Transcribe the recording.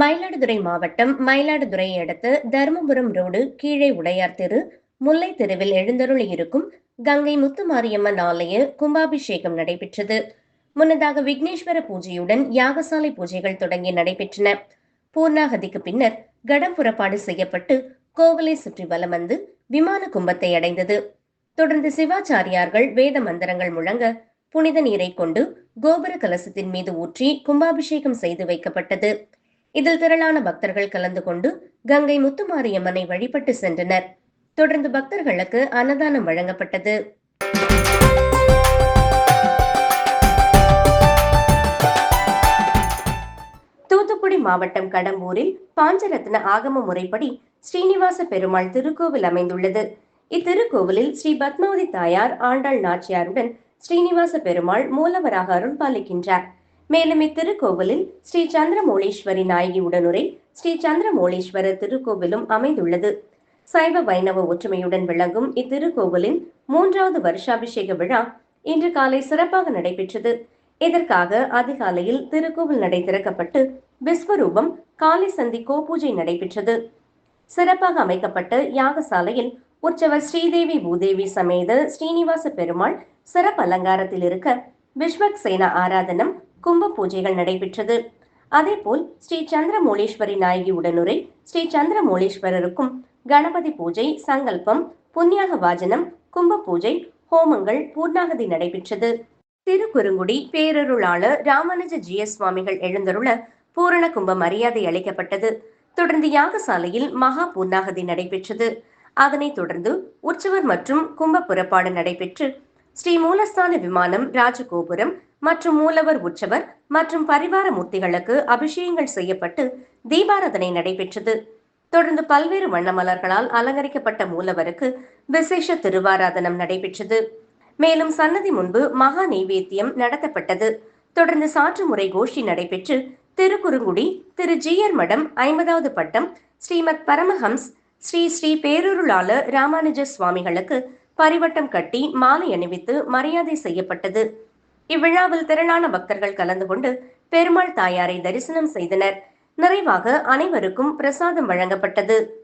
மயிலாடுதுறை மாவட்டம் மயிலாடுதுறையை அடுத்து தருமபுரம் ரோடு கீழே உடையார் தெரு முல்லை தெருவில் எழுந்தருளி இருக்கும் கங்கை முத்துமாரியம்மன் ஆலய கும்பாபிஷேகம் நடைபெற்றது. முன்னதாக விக்னேஸ்வர பூஜையுடன் யாகசாலை பூஜைகள் தொடங்கி நடைபெற்றன. பூர்ணாகதிக்கு பின்னர் கடம் புறப்பாடு செய்யப்பட்டு கோவிலை சுற்றி வலம் வந்து விமான கும்பத்தை அடைந்தது. தொடர்ந்து சிவாச்சாரியார்கள் வேத மந்திரங்கள் முழங்க புனித நீரை கொண்டு கோபுர கலசத்தின் மீது ஊற்றி கும்பாபிஷேகம் செய்து வைக்கப்பட்டது. இதில் திரளான பக்தர்கள் கலந்து கொண்டு கங்கை முத்துமாரியம்மனை வழிபட்டு சென்றனர். தொடர்ந்து பக்தர்களுக்கு அன்னதானம் வழங்கப்பட்டது. தூத்துக்குடி மாவட்டம் கடம்பூரில் பாஞ்சரத்ன ஆகம முறைப்படி ஸ்ரீனிவாச பெருமாள் திருக்கோவில் அமைந்துள்ளது. இத்திருக்கோவிலில் ஸ்ரீ பத்மாவதி தாயார் ஆண்டாள் நாச்சியாருடன் ஸ்ரீனிவாச பெருமாள் மூலவராக அருள் பாலிக்கின்றார் மேலும் இத்திருக்கோவிலில் ஸ்ரீ சந்திரமௌலீஸ்வரி நாயகி உடனுரை ஸ்ரீ சந்திரமௌலீஸ்வரர் திருக்கோவிலும் அமைந்துள்ளது. சைவ வைணவ ஒற்றுமையுடன் விளங்கும் இத்திருக்கோவிலின் மூன்றாவது வருஷாபிஷேக விழா இன்று காலை சிறப்பாக நடைபெற்றது. இதற்காக அதிகாலையில் திருக்கோவில் நடை திறக்கப்பட்டு விஸ்வரூபம் காலை சந்தி கோபூஜை நடைபெற்றது. சிறப்பாக அமைக்கப்பட்ட யாகசாலையில் உற்சவர் ஸ்ரீதேவி பூதேவி சமேத ஸ்ரீனிவாச பெருமாள் சிறப்பு அலங்காரத்தில் இருக்க விஸ்வக் சேனா ஆராதனம் கும்ப பூஜைகள் நடைபெற்றது. அதேபோல் ஸ்ரீ சந்திரமௌலீஸ்வரி நாயகி உடனுரை ஸ்ரீ சந்திரமௌலீஸ்வரருக்கும் கணபதி பூஜை சங்கல்பம் புண்ணியாக வாஜனம் கும்ப பூஜை ஹோமங்கள் பூர்ணாகதி நடைபெற்றது. திருக்குறுங்குடி பேரருளாளர் ராமானுஜ ஜிஎஸ் சுவாமிகள் எழுந்தருள பூரண கும்ப மரியாதை அளிக்கப்பட்டது. தொடர்ந்து யாகசாலையில் மகா பூர்ணாகதி நடைபெற்றது. அதனைத் தொடர்ந்து உற்சவர் மற்றும் கும்ப புறப்பாடு நடைபெற்று ஸ்ரீ மூலஸ்தான விமானம் ராஜகோபுரம் மற்றும் மூலவர் உற்சவர் மற்றும் பரிவார மூர்த்திகளுக்கு அபிஷேகங்கள் செய்யப்பட்டு தீபாராதனை நடைபெற்றது. தொடர்ந்து பல்வேறு வண்ணமலர்களால் அலங்கரிக்கப்பட்ட மூலவருக்கு விசேஷ திருவாராதனம் நடைபெற்றது. மேலும் சன்னதி முன்பு மகா நெய்வேத்தியம் நடத்தப்பட்டது. தொடர்ந்து சாற்று முறை கோஷ்டி நடைபெற்று திருக்குறுங்குடி திரு. ஜியர் மடம் ஐம்பதாவது பட்டம் ஸ்ரீமத் பரமஹம்ஸ் ஸ்ரீ. ஸ்ரீ. பேரூருளாளர் ராமானுஜ சுவாமிகளுக்கு பரிவட்டம் கட்டி மாலை அணிவித்து மரியாதை செய்யப்பட்டது. இவ்விழாவில் திரளான பக்தர்கள் கலந்து கொண்டு பெருமாள் தாயாரை தரிசனம் செய்தனர். நிறைவாக அனைவருக்கும் பிரசாதம் வழங்கப்பட்டது.